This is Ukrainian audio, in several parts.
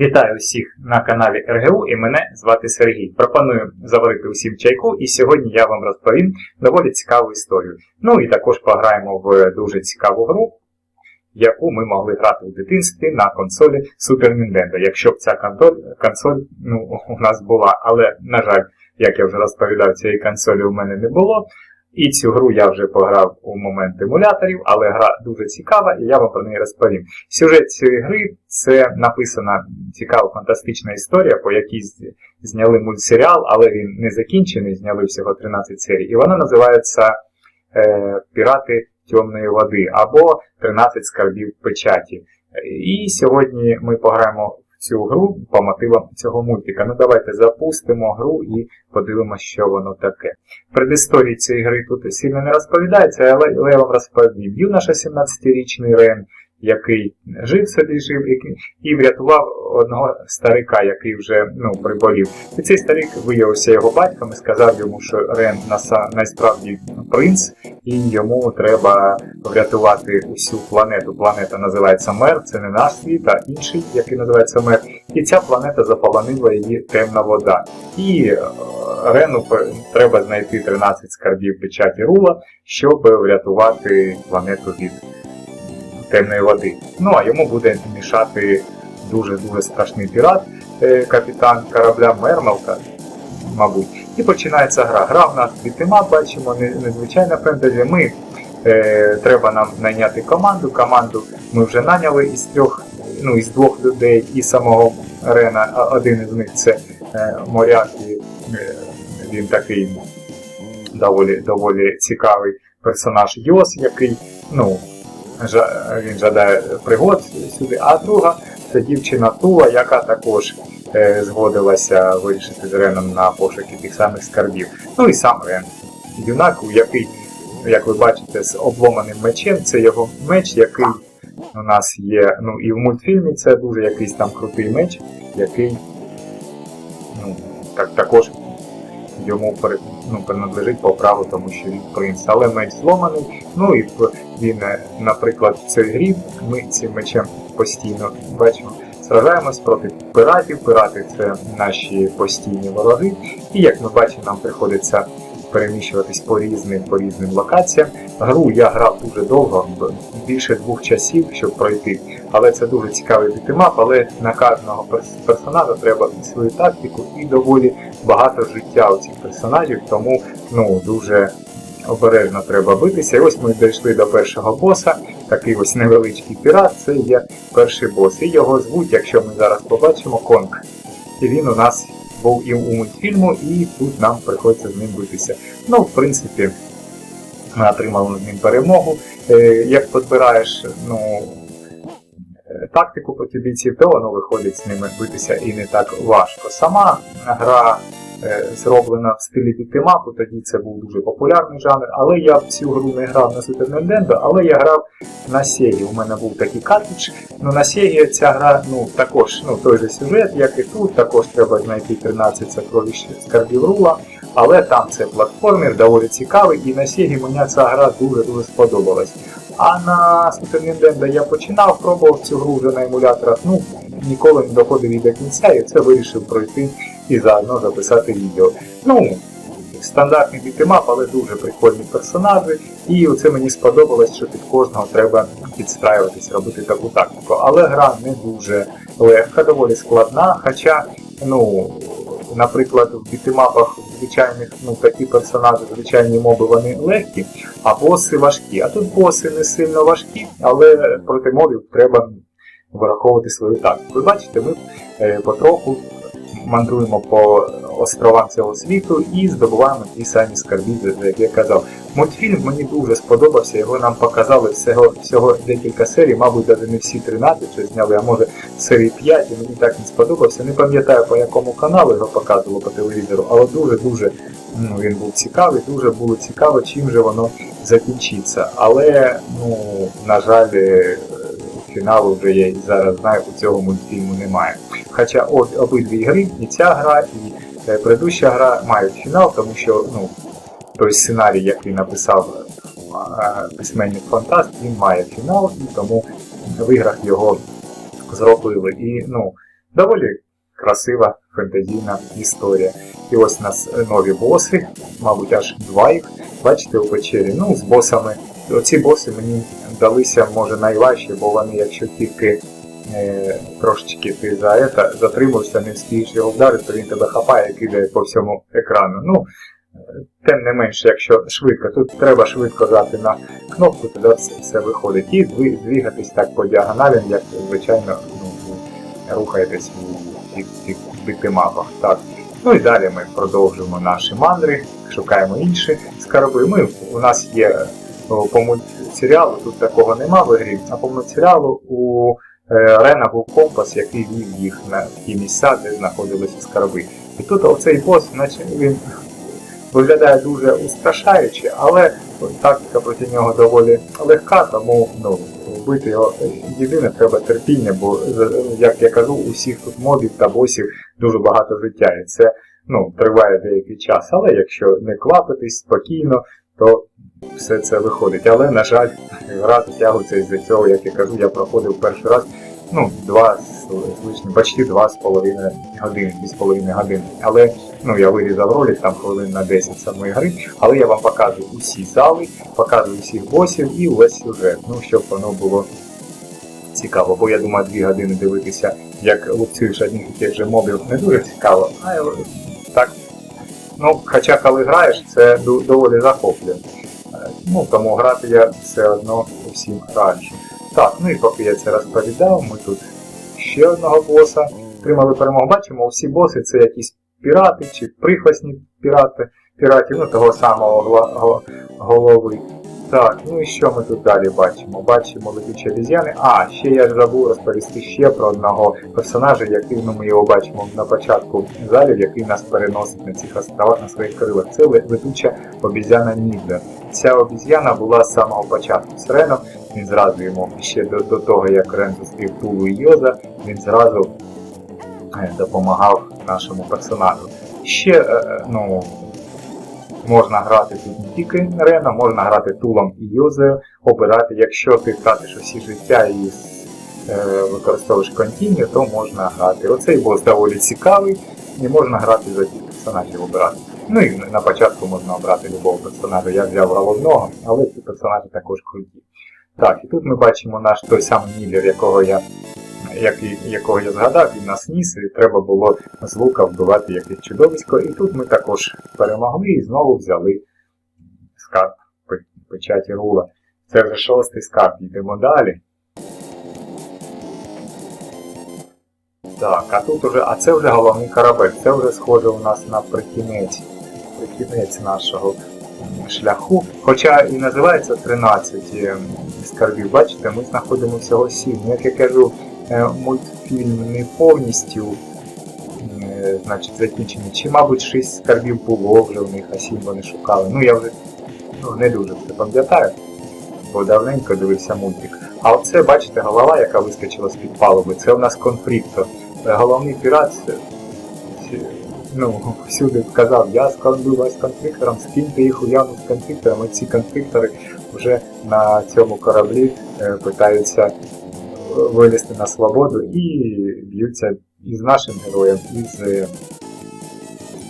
Вітаю усіх на каналі РГУ і мене звати Сергій. Пропоную заварити усім чайку, і сьогодні я вам розповім доволі цікаву історію. Ну і також пограємо в дуже цікаву гру, яку ми могли грати в дитинстві на консолі Super Nintendo, якщо б ця консоль, консоль ну, у нас була. Але, на жаль, як я вже розповідав, цієї консолі у мене не було. І цю гру я вже пограв у момент емуляторів, але гра дуже цікава, і я вам про неї розповім. Сюжет цієї гри це написана цікава фантастична історія, по якій зняли мультсеріал, але він не закінчений, зняли всього 13 серій. І вона називається е, Пірати темної води або 13 скарбів печаті. І сьогодні ми пограємо цю гру по мотивам цього мультика. Ну давайте запустимо гру і подивимося, що воно таке. Предісторії цієї гри тут сильно не розповідається, але, я вам розповім. Юноша 17-річний Рен, який жив собі, жив і, врятував одного старика, який вже ну, приболів. І цей старик виявився його батьком і сказав йому, що Рен насправді принц, і йому треба врятувати усю планету. Планета називається Мер, це не наш світ, а інший, який називається Мер. І ця планета заполонила її темна вода. І е, Рену треба знайти 13 скарбів печаті рула, щоб врятувати планету від темної води. Ну а йому буде мішати дуже-дуже страшний пірат, е, капітан корабля Мермелка, мабуть. І починається гра. Гра в нас бітима, бачимо, не- незвичайна фентезі. Ми е, треба нам найняти команду. Команду ми вже наняли із трьох, ну із двох людей, і самого Рена, один із них це е, моряк, і е, він такий доволі, доволі цікавий персонаж Йос, який, ну, він жадає пригод сюди. А друга це дівчина Тула, яка також е, згодилася вирішити з Реном на пошуки тих самих скарбів. Ну і сам Рен. Юнак, який, як ви бачите, з обломаним мечем, це його меч, який у нас є. Ну і в мультфільмі це дуже якийсь там крутий меч, який ну, так, також йому ну, принадлежить по праву, тому що він принц. Але меч зломаний. Ну і він, е, наприклад, в цій грі ми цим мечем постійно бачимо. Сражаємось проти пиратів. Пирати це наші постійні вороги. І як ми бачимо, нам приходиться переміщуватись по різним по різним локаціям. Гру я грав дуже довго, більше двох часів, щоб пройти. Але це дуже цікавий бітимап, але на кожного персонажа треба свою тактику і доволі багато життя у цих персонажів, тому ну дуже обережно треба битися. І ось ми дійшли до першого боса. Такий ось невеличкий пірат, це є перший бос. І його звуть, якщо ми зараз побачимо, Конг. І він у нас був і у мультфільму, і тут нам приходиться з ним битися. Ну, в принципі, ми отримали над ним перемогу. Е, Як підбираєш ну, е, тактику проти бійців, то воно виходить з ними битися і не так важко. Сама гра зроблена в стилі бітемапу, тоді це був дуже популярний жанр, але я в цю гру не грав на Super Nintendo, але я грав на Sega. У мене був такий картридж. Ну на Sega ця гра ну, також ну, той же сюжет, як і тут, також треба знайти 13 сокровищ скарбів рула. Але там це платформер, доволі цікавий, і на Sega мені ця гра дуже-дуже сподобалась. А на Super Nintendo я починав, пробував цю гру вже на емуляторах, ну ніколи не доходив і до кінця, і це вирішив пройти і заодно записати відео. Ну, стандартний бітемап, але дуже прикольні персонажі. І оце мені сподобалось, що під кожного треба підстраюватись, робити таку тактику. Але гра не дуже легка, доволі складна. Хоча, ну, наприклад, в бітемапах звичайних, ну такі персонажі, звичайні моби, вони легкі, а боси важкі. А тут боси не сильно важкі, але проти мобів треба враховувати свою тактику. Ви бачите, ми е, потроху мандруємо по островам цього світу і здобуваємо ті самі скарби, за які я казав. Мультфільм мені дуже сподобався, його нам показали всього, всього декілька серій, мабуть, навіть не всі 13 вже зняли, а може серії 5, і мені так не сподобався. Не пам'ятаю по якому каналу його показували по телевізору, але дуже-дуже ну, він був цікавий, дуже було цікаво, чим же воно закінчиться. Але, ну, на жаль, е, фіналу вже я і зараз знаю, у цього мультфільму немає. Хоча об, обидві гри, і ця гра, і е, предыдуща гра мають фінал, тому що ну, той сценарій, який написав е, письменник Фантаст, він має фінал, і тому в іграх його зробили. І ну, Доволі красива фентезійна історія. І ось у нас нові боси, мабуть, аж два їх. Бачите, у печері. Ну, з босами. Оці боси мені далися, може, найважчі, бо вони, якщо тільки е, трошечки ти за это, затримався, не встигнеш його вдарити, то він тебе хапає і кидає по всьому екрану. Ну, е, тим не менше, якщо швидко, тут треба швидко дати на кнопку, тоді все, все виходить. І двігатись так по діагоналям, як звичайно ну, рухаєтесь у цих, битимапах. Так. Ну і далі ми продовжуємо наші мандри, шукаємо інші скарби. Ми, у нас є по мультсеріалу, тут такого нема в грі, а по мультсеріалу у е, Рена був компас, який вів їх на ті місця, де знаходилися скарби. І тут оцей бос, наче він виглядає дуже устрашаюче, але тактика проти нього доволі легка, тому ну, вбити його єдине треба терпіння, бо як я кажу, у всіх тут мобів та босів дуже багато життя, і це ну, триває деякий час. Але якщо не квапитись спокійно, то все це виходить. Але, на жаль, гра затягується із-за цього, як я кажу, я проходив перший раз ну, два почти два з половиною години, дві з половиною години. Але ну, я вирізав ролик там хвилин на 10 самої гри, але я вам показую усі зали, показую всіх босів і весь сюжет, ну, щоб воно було цікаво. Бо я думаю, дві години дивитися, як лупцюєш одних і тих же мобів, не дуже цікаво. А так, ну, хоча коли граєш, це доволі захоплює. Ну, тому грати я все одно всім раджу. Так, ну і поки я це розповідав, ми тут ще одного боса отримали перемогу. Бачимо, всі боси це якісь пірати чи прихвасні пірати, піратів, ну того самого голови. Так, ну і що ми тут далі бачимо? Бачимо летючі обіз'яни. А, ще я ж забув розповісти ще про одного персонажа, який ну, ми його бачимо на початку залів, який нас переносить на цих островах на своїх крилах. Це ле- летуча обіз'яна Нідля. Ця обіз'яна була з самого початку з Реном. Він зразу йому ще до, до того, як Рен зустрів Тулу і Йоза, він зразу е, допомагав нашому персонажу. Ще е, е, ну, можна грати тут не тільки Рена, можна грати Тулом і Йозею, обирати, якщо ти втратиш усі життя і е, використовуєш континю, то можна грати. Оцей бос доволі цікавий, і можна грати за тих персонажів обирати. Ну і на початку можна обрати любого персонажа. Я взяв головного, але ці персонажі також круті. Так, і тут ми бачимо наш той самий Міллер, якого я, який, якого я згадав, він нас ніс, і треба було з лука вбивати якесь чудовисько. І тут ми також перемогли і знову взяли скарб печаті рула. Це вже шостий скарб, йдемо далі. Так, а тут уже, а це вже головний корабель. Це вже схоже у нас на прикінець, прикінець нашого шляху. Хоча і називається 13 ем, скарбів. Бачите, ми знаходимо всього 7. Ну, Як я кажу, мультфільм не повністю е, значить, закінчений. Чи, мабуть, 6 скарбів було вже в них, а 7 вони шукали. Ну, я вже ну, не дуже це пам'ятаю, бо давненько дивився мультик. А оце, бачите, голова, яка вискочила з-під палуби, це у нас конфлікто. Е, Головний пірат ну, всюди казав, я складу вас конфліктором, скиньте їх у з конфліктором, і ці конфліктори вже на цьому кораблі е, питаються вилізти на свободу і б'ються із нашим героєм, і з е,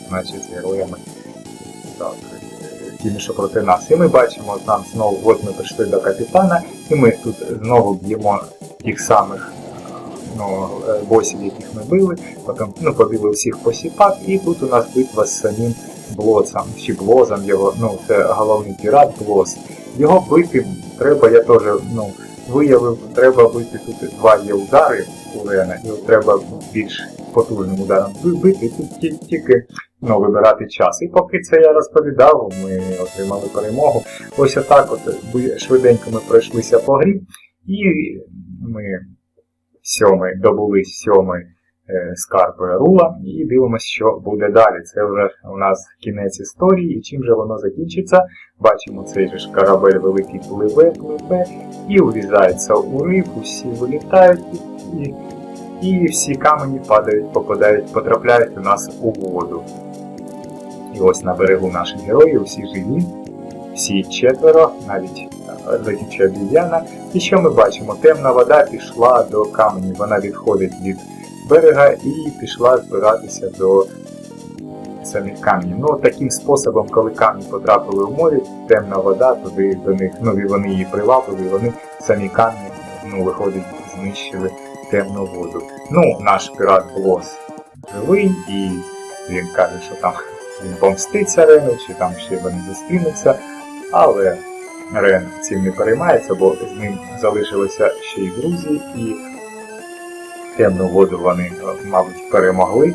значить, з героями. Так, е, тими, що проти нас. І ми бачимо, нам знову, от ми прийшли до капітана, і ми тут знову б'ємо тих самих ну, е, босів, яких ми били, потім ну, побили всіх посіпак, і тут у нас битва з самим Блоцом, чи Блозом його, ну, це головний пірат Блоз. Його бити треба, я теж ну, виявив, треба тут два є удари у Лена, і треба більш потужним ударом вибити, тільки ну, вибирати час. І поки це я розповідав, ми отримали перемогу. Ось отак от ви- швиденько ми пройшлися по грі, і ми сьомий, добули сьомий скарб рула і дивимося, що буде далі. Це вже у нас кінець історії, і чим же воно закінчиться. Бачимо цей же корабель великий пливе, пливе, і урізається у риф, усі вилітають, і, і всі камені падають, попадають, потрапляють у нас у воду. І ось на берегу наші герої, усі живі, всі четверо, навіть е, летюча обіз'яна. І що ми бачимо? Темна вода пішла до каменів, вона відходить від берега і пішла збиратися до самих камнів. Ну, таким способом, коли камні потрапили в море, темна вода, туди до них, ну і вони її привабили, вони самі камні, ну, виходить, знищили темну воду. Ну, наш пірат Блос живий, і він каже, що там він помститься Рену, чи там ще вони зустрінуться, але Рен цим не переймається, бо з ним залишилися ще й друзі, і темну воду вони, мабуть, перемогли.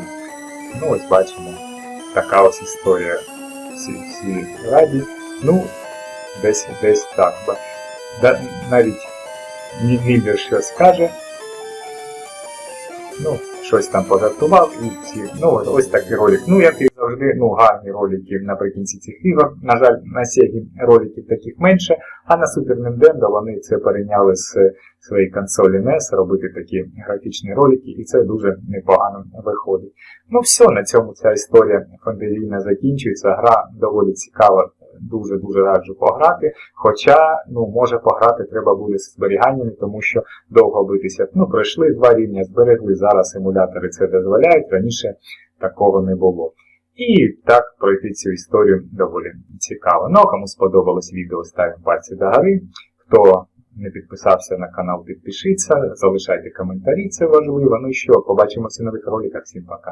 Ну, ось бачимо, така ось історія. Всі, всі раді. Ну, десь десь так. Да, навіть Нібір щось скаже. Ну, щось там пожартував і всі. Ну, ось- такий ролик. Ну, як і завжди, ну, гарні ролики наприкінці цих ігор. На жаль, на Sega роликів таких менше, а на Super Nintendo вони це перейняли з своєї консолі NES, робити такі графічні ролики, і це дуже непогано виходить. Ну все, на цьому ця історія фантазійна закінчується. Гра доволі цікава, дуже-дуже раджу пограти. Хоча, ну, може пограти треба буде з зберіганнями, тому що довго битися. Ну, пройшли два рівня, зберегли. Зараз емулятори це дозволяють, раніше такого не було. І так пройти цю історію доволі цікаво. Ну, а кому сподобалось відео, ставимо пальці догори. Хто не підписався на канал, підпишіться, залишайте коментарі, це важливо. Ну і що, побачимося в нових роликах. Всім пока.